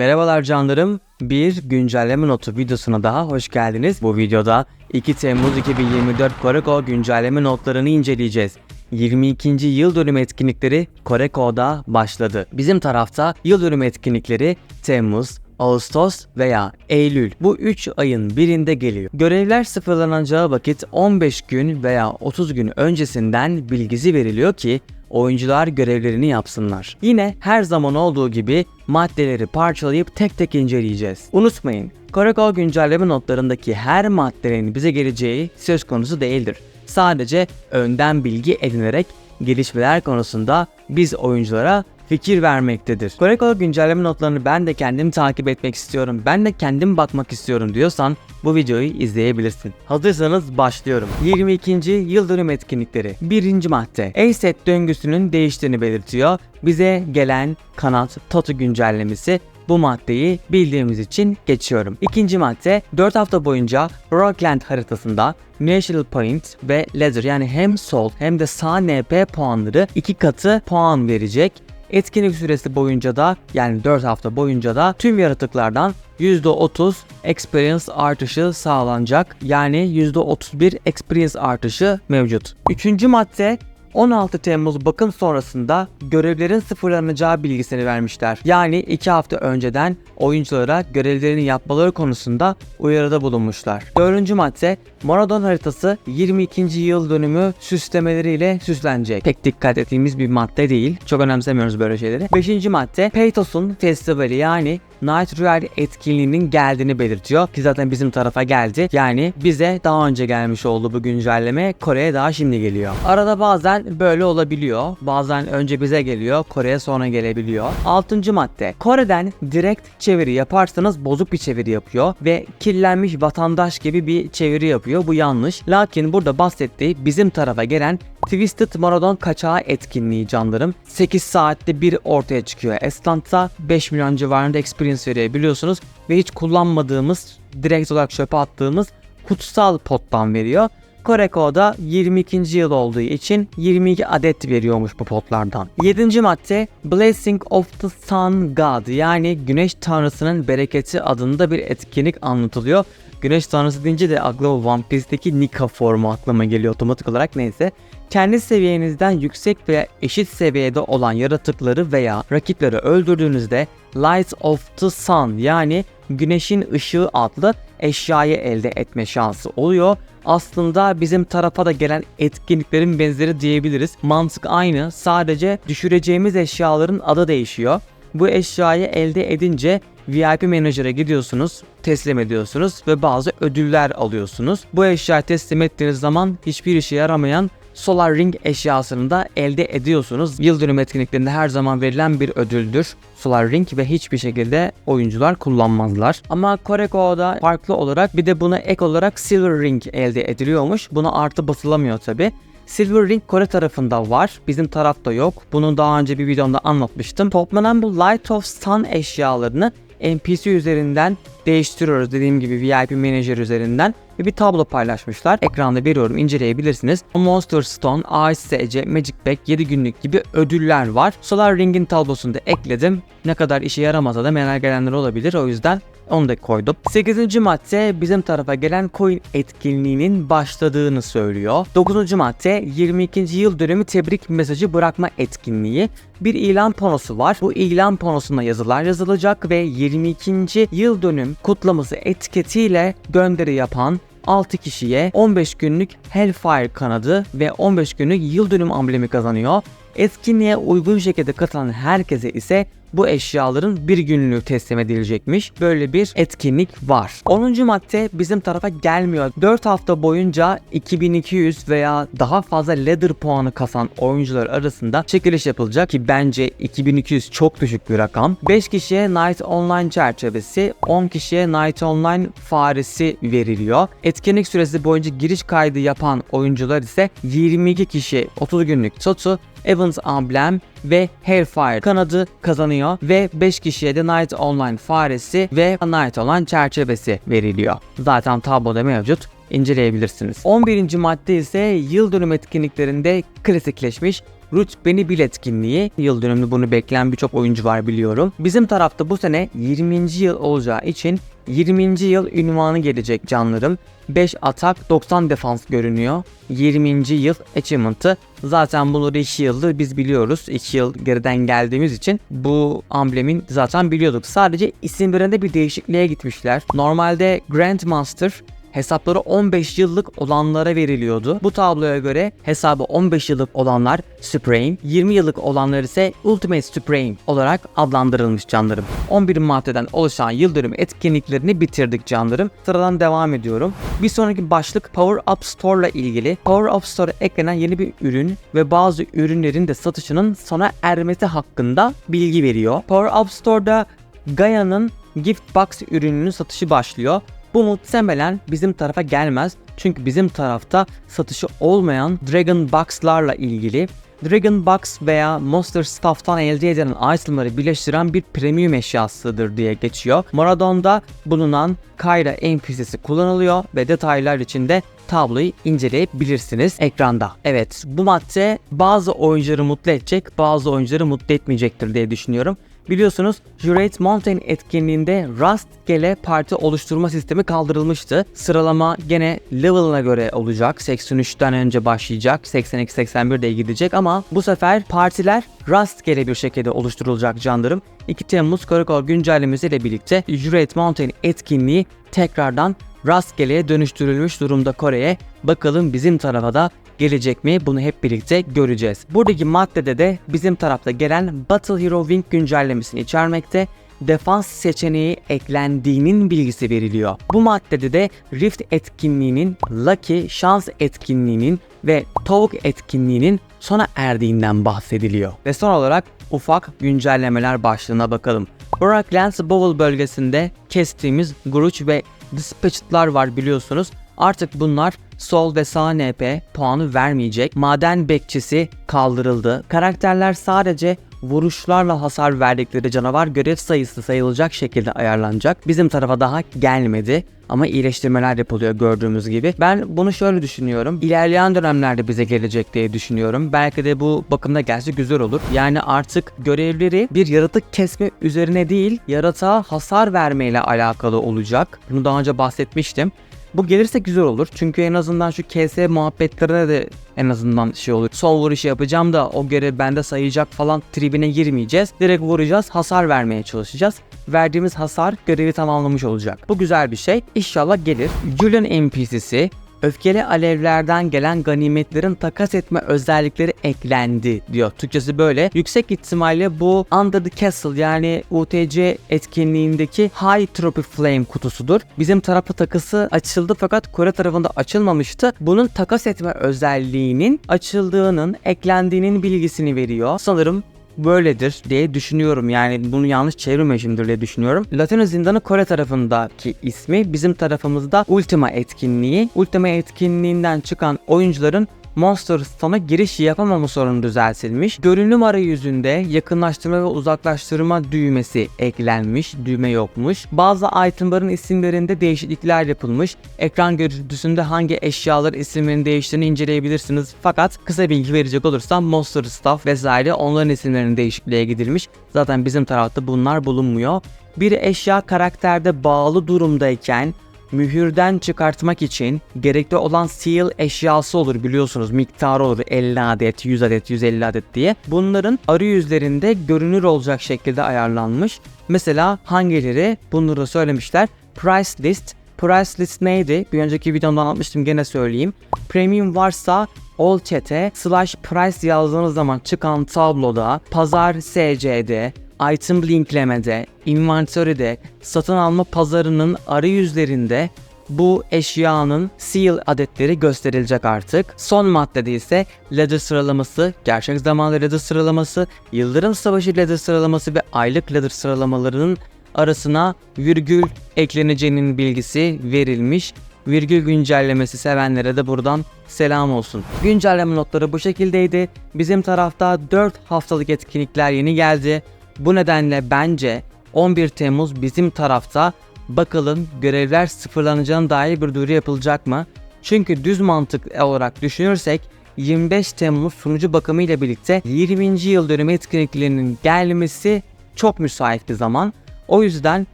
Merhabalar canlarım. Bir güncelleme notu videosuna daha hoş geldiniz. Bu videoda 2 Temmuz 2024 Koreko güncelleme notlarını inceleyeceğiz. 22. yıl dönümü etkinlikleri Koreko'da başladı. Bizim tarafta yıl dönümü etkinlikleri Temmuz, Ağustos veya Eylül bu 3 ayın birinde geliyor. Görevler sıfırlanacağı vakit 15 gün veya 30 gün öncesinden bilgisi veriliyor ki oyuncular görevlerini yapsınlar. Yine her zaman olduğu gibi maddeleri parçalayıp tek tek inceleyeceğiz. Unutmayın, Koreko güncelleme notlarındaki her maddenin bize geleceği söz konusu değildir. Sadece önden bilgi edinerek gelişmeler konusunda biz oyunculara fikir vermektedir. Koreko güncelleme notlarını ben de kendim takip etmek istiyorum, ben de kendim bakmak istiyorum diyorsan bu videoyu izleyebilirsin. Hazırsanız başlıyorum. 22. yıl dönüm etkinlikleri. 1. madde. A-set döngüsünün değiştiğini belirtiyor. Bize gelen kanat Totu güncellemesi bu maddeyi bildiğimiz için geçiyorum. İkinci madde 4 hafta boyunca Rockland haritasında National Point ve Leather yani hem sol hem de sağ NP puanları iki katı puan verecek. Etkinlik süresi boyunca da yani 4 hafta boyunca da tüm yaratıklardan %30 experience artışı sağlanacak. Yani %31 experience artışı mevcut. Üçüncü madde 16 Temmuz bakım sonrasında görevlerin sıfırlanacağı bilgisini vermişler. Yani 2 hafta önceden oyunculara görevlerini yapmaları konusunda uyarıda bulunmuşlar. 4. madde Maradon haritası 22. yıl dönümü süslemeleriyle süslenecek. Pek dikkat ettiğimiz bir madde değil. Çok önemsemiyoruz böyle şeyleri. 5. madde Peytos'un festivali yani Night Rally etkinliğinin geldiğini belirtiyor ki zaten bizim tarafa geldi. Yani bize daha önce gelmiş oldu bu güncelleme Kore'ye daha şimdi geliyor. Arada bazen böyle olabiliyor. Bazen önce bize geliyor Kore'ye sonra gelebiliyor. 6. madde Kore'den direkt çeviri yaparsanız bozuk bir çeviri yapıyor ve kirlenmiş vatandaş gibi bir çeviri yapıyor. Bu yanlış. Lakin burada bahsettiği bizim tarafa gelen Twisted Marathon kaçağı etkinliği canlarım. 8 saatte bir ortaya çıkıyor. Estant'ta 5 milyon civarında experience veriyor biliyorsunuz. Ve hiç kullanmadığımız, direkt olarak çöpe attığımız kutsal pottan veriyor. Koreko'da 22. yıl olduğu için 22 adet veriyormuş bu potlardan. 7. madde Blessing of the Sun God yani güneş tanrısının bereketi adında bir etkinlik anlatılıyor. Güneş tanrısı deyince de aklıma One Piece'teki Nika formu aklıma geliyor otomatik olarak neyse. Kendi seviyenizden yüksek veya eşit seviyede olan yaratıkları veya rakipleri öldürdüğünüzde Light of the Sun yani güneşin ışığı adlı eşyayı elde etme şansı oluyor. Aslında bizim tarafa da gelen etkinliklerin benzeri diyebiliriz. Mantık aynı sadece düşüreceğimiz eşyaların adı değişiyor. Bu eşyayı elde edince VIP menajere gidiyorsunuz, teslim ediyorsunuz ve bazı ödüller alıyorsunuz. Bu eşyayı teslim ettiğiniz zaman hiçbir işe yaramayan Solar Ring eşyasını da elde ediyorsunuz. Yıl dönüm etkinliklerinde her zaman verilen bir ödüldür. Solar Ring ve hiçbir şekilde oyuncular kullanmazlar. Ama Koreko'da farklı olarak bir de buna ek olarak Silver Ring elde ediliyormuş. Buna artı basılamıyor tabi. Silver Ring Kore tarafında var. Bizim tarafta yok. Bunu daha önce bir videomda anlatmıştım. Toplanan bu Light of Sun eşyalarını NPC üzerinden değiştiriyoruz dediğim gibi VIP Manager üzerinden ve bir tablo paylaşmışlar. Ekranda veriyorum inceleyebilirsiniz. Monster Stone, ASC, Magic Pack, 7 günlük gibi ödüller var. Solar Ring'in tablosunu da ekledim. Ne kadar işe yaramasa da merak edenler olabilir o yüzden onu da koydum. 8. madde bizim tarafa gelen coin etkinliğinin başladığını söylüyor. 9. madde 22. yıl dönümü tebrik mesajı bırakma etkinliği. Bir ilan panosu var. Bu ilan panosuna yazılar yazılacak ve 22. yıl dönüm kutlaması etiketiyle gönderi yapan 6 kişiye 15 günlük Hellfire kanadı ve 15 günlük yıl dönüm amblemi kazanıyor. Etkinliğe uygun şekilde katılan herkese ise bu eşyaların bir günlüğü teslim edilecekmiş. Böyle bir etkinlik var. 10. madde bizim tarafa gelmiyor. 4 hafta boyunca 2200 veya daha fazla ladder puanı kasan oyuncular arasında çekiliş yapılacak ki bence 2200 çok düşük bir rakam. 5 kişiye Night Online çerçevesi, 10 kişiye Night Online faresi veriliyor. Etkinlik süresi boyunca giriş kaydı yapan oyuncular ise 22 kişi 30 günlük Totu, Evans Amblem ve Hellfire kanadı kazanıyor ve 5 kişiye de Night Online faresi ve Night Online çerçevesi veriliyor. Zaten tabloda mevcut inceleyebilirsiniz. 11. madde ise yıl dönüm etkinliklerinde klasikleşmiş Rütbeni Bil etkinliği. Yıl dönümü bunu bekleyen birçok oyuncu var biliyorum. Bizim tarafta bu sene 20. yıl olacağı için 20. yıl ünvanı gelecek canlarım. 5 atak 90 defans görünüyor. 20. yıl achievement'ı. Zaten bunları 2 yıldır biz biliyoruz. 2 yıl geriden geldiğimiz için bu amblemin zaten biliyorduk. Sadece isimlerinde bir değişikliğe gitmişler. Normalde Grandmaster hesapları 15 yıllık olanlara veriliyordu. Bu tabloya göre hesabı 15 yıllık olanlar Supreme, 20 yıllık olanlar ise Ultimate Supreme olarak adlandırılmış canlarım. 11 maddeden oluşan yıldönüm etkinliklerini bitirdik canlarım. Sıradan devam ediyorum. Bir sonraki başlık Power Up Store ile ilgili. Power Up Store'a eklenen yeni bir ürün ve bazı ürünlerin de satışının sona ermesi hakkında bilgi veriyor. Power Up Store'da Gaia'nın Gift Box ürününün satışı başlıyor. Bu muhtemelen bizim tarafa gelmez. Çünkü bizim tarafta satışı olmayan Dragon Box'larla ilgili Dragon Box veya Monster Stuff'tan elde edilen itemları birleştiren bir premium eşyasıdır diye geçiyor. Maradon'da bulunan Kyra NPC'si kullanılıyor ve detaylar için de tabloyu inceleyebilirsiniz ekranda. Evet bu madde bazı oyuncuları mutlu edecek bazı oyuncuları mutlu etmeyecektir diye düşünüyorum. Biliyorsunuz Jurate Mountain etkinliğinde rastgele parti oluşturma sistemi kaldırılmıştı. Sıralama gene level'ına göre olacak. 83'ten önce başlayacak. 82-81'de gidecek ama bu sefer partiler rastgele bir şekilde oluşturulacak canlarım. 2 Temmuz Karakol güncellemesi ile birlikte Jurate Mountain etkinliği tekrardan rastgeleye dönüştürülmüş durumda Kore'ye. Bakalım bizim tarafa da gelecek mi bunu hep birlikte göreceğiz. Buradaki maddede de bizim tarafta gelen Battle Hero Wing güncellemesini içermekte defans seçeneği eklendiğinin bilgisi veriliyor. Bu maddede de Rift etkinliğinin, Lucky şans etkinliğinin ve Tavuk etkinliğinin sona erdiğinden bahsediliyor. Ve son olarak ufak güncellemeler başlığına bakalım. Brocklands Bowl bölgesinde kestiğimiz Gruch ve Dispatched'lar var biliyorsunuz. Artık bunlar sol ve sağ NP puanı vermeyecek. Maden bekçisi kaldırıldı. Karakterler sadece vuruşlarla hasar verdikleri canavar görev sayısı sayılacak şekilde ayarlanacak. Bizim tarafa daha gelmedi ama iyileştirmeler yapılıyor gördüğümüz gibi. Ben bunu şöyle düşünüyorum. İlerleyen dönemlerde bize gelecek diye düşünüyorum. Belki de bu bakımda gelse güzel olur. Yani artık görevleri bir yaratık kesme üzerine değil, yaratığa hasar vermeyle alakalı olacak. Bunu daha önce bahsetmiştim. Bu gelirse güzel olur. Çünkü en azından şu KS muhabbetlerine de en azından şey olur. Son vuruşu yapacağım da o görev bende sayacak falan tribine girmeyeceğiz. Direkt vuracağız, hasar vermeye çalışacağız. Verdiğimiz hasar görevi tamamlamış olacak. Bu güzel bir şey. İnşallah gelir. Julian NPC'si öfkeli alevlerden gelen ganimetlerin takas etme özellikleri eklendi diyor. Türkçesi böyle. Yüksek ihtimalle bu Under the Castle yani UTC etkinliğindeki High Trophy Flame kutusudur. Bizim tarafta takısı açıldı fakat Kore tarafında açılmamıştı. Bunun takas etme özelliğinin açıldığının, eklendiğinin bilgisini veriyor. Sanırım böyledir diye düşünüyorum. Yani bunu yanlış çevirmemişimdir diye düşünüyorum. Latino Zindanı Kore tarafındaki ismi bizim tarafımızda Ultima etkinliği. Ultima etkinliğinden çıkan oyuncuların Monster Stone'a giriş yapamama sorunu düzeltilmiş. Görünüm arayüzünde yakınlaştırma ve uzaklaştırma düğmesi eklenmiş. Düğme yokmuş. Bazı itemların isimlerinde değişiklikler yapılmış. Ekran görüntüsünde hangi eşyalar isimlerinin değiştiğini inceleyebilirsiniz. Fakat kısa bilgi verecek olursam Monster Stuff vesaire onların isimlerinin değişikliğe gidilmiş. Zaten bizim tarafta bunlar bulunmuyor. Bir eşya karakterde bağlı durumdayken mühürden çıkartmak için gerekli olan seal eşyası olur biliyorsunuz miktarı olur 50 adet 100 adet 150 adet diye. Bunların arayüzlerinde görünür olacak şekilde ayarlanmış. Mesela hangileri bunları söylemişler. Price list Price list neydi? Bir önceki videomda anlatmıştım gene söyleyeyim. Premium varsa all chat'e slash price yazdığınız zaman çıkan tabloda pazar SC'de item linklemede, inventory'de, satın alma pazarının arayüzlerinde bu eşyanın seal adetleri gösterilecek artık. Son maddede ise ladder sıralaması, gerçek zamanlı ladder sıralaması, yıldırım savaşı ladder sıralaması ve aylık ladder sıralamalarının arasına virgül ekleneceğinin bilgisi verilmiş. Virgül güncellemesi sevenlere de buradan selam olsun. Güncelleme notları bu şekildeydi. Bizim tarafta 4 haftalık etkinlikler yeni geldi. Bu nedenle bence 11 Temmuz bizim tarafta bakalım görevler sıfırlanacağına dair bir duyuru yapılacak mı? Çünkü düz mantık olarak düşünürsek 25 Temmuz sunucu bakımı ile birlikte 20. yıl dönümü etkinliklerinin gelmesi çok müsait bir zaman. O yüzden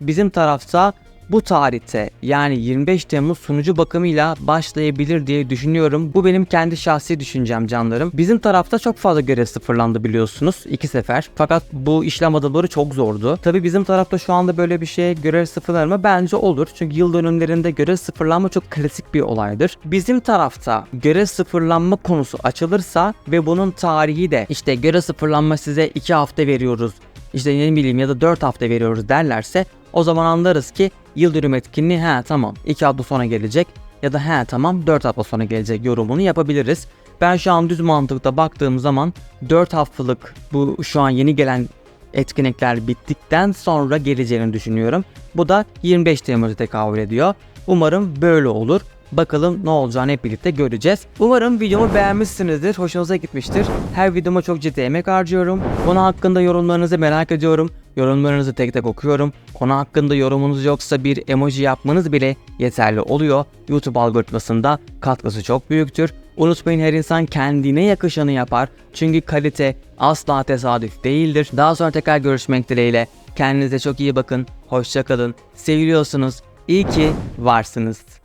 bizim tarafta bu tarihte yani 25 Temmuz sunucu bakımıyla başlayabilir diye düşünüyorum. Bu benim kendi şahsi düşüncem canlarım. Bizim tarafta çok fazla görev sıfırlandı biliyorsunuz iki sefer. Fakat bu işlem adaları çok zordu. Tabi bizim tarafta şu anda böyle bir şeye görev sıfırlanma bence olur. Çünkü yıl dönümlerinde görev sıfırlanma çok klasik bir olaydır. Bizim tarafta görev sıfırlanma konusu açılırsa ve bunun tarihi de işte görev sıfırlanma size 2 hafta veriyoruz işte ne bileyim ya da 4 hafta veriyoruz derlerse o zaman anlarız ki yıl dönüm etkinliği he tamam 2 hafta sonra gelecek ya da he tamam 4 hafta sonra gelecek yorumunu yapabiliriz. Ben şu an düz mantıkta baktığım zaman 4 haftalık bu şu an yeni gelen etkinlikler bittikten sonra geleceğini düşünüyorum. Bu da 25 Temmuz'a tekabül ediyor. Umarım böyle olur. Bakalım ne olacağını hep birlikte göreceğiz. Umarım videomu beğenmişsinizdir, hoşunuza gitmiştir. Her videoma çok ciddi emek harcıyorum. Konu hakkında yorumlarınızı merak ediyorum. Yorumlarınızı tek tek okuyorum. Konu hakkında yorumunuz yoksa bir emoji yapmanız bile yeterli oluyor. YouTube algoritmasında katkısı çok büyüktür. Unutmayın her insan kendine yakışanı yapar. Çünkü kalite asla tesadüf değildir. Daha sonra tekrar görüşmek dileğiyle. Kendinize çok iyi bakın. Hoşçakalın. Seviliyorsunuz. İyi ki varsınız.